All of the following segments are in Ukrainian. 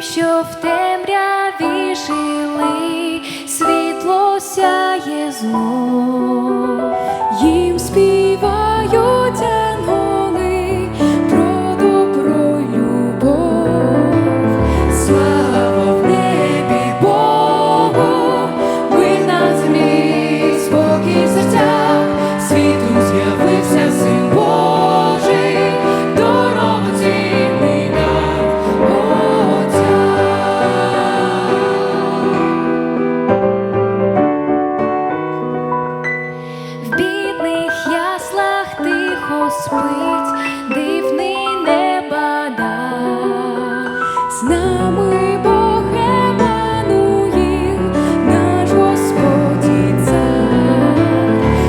тим, що в темряві жили, світло сяє знов. спить, дивний неба з нами Богеманує наш Господь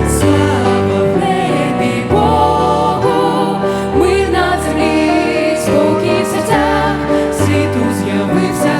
слава в небі Богу, мир на землі, світу з'явився.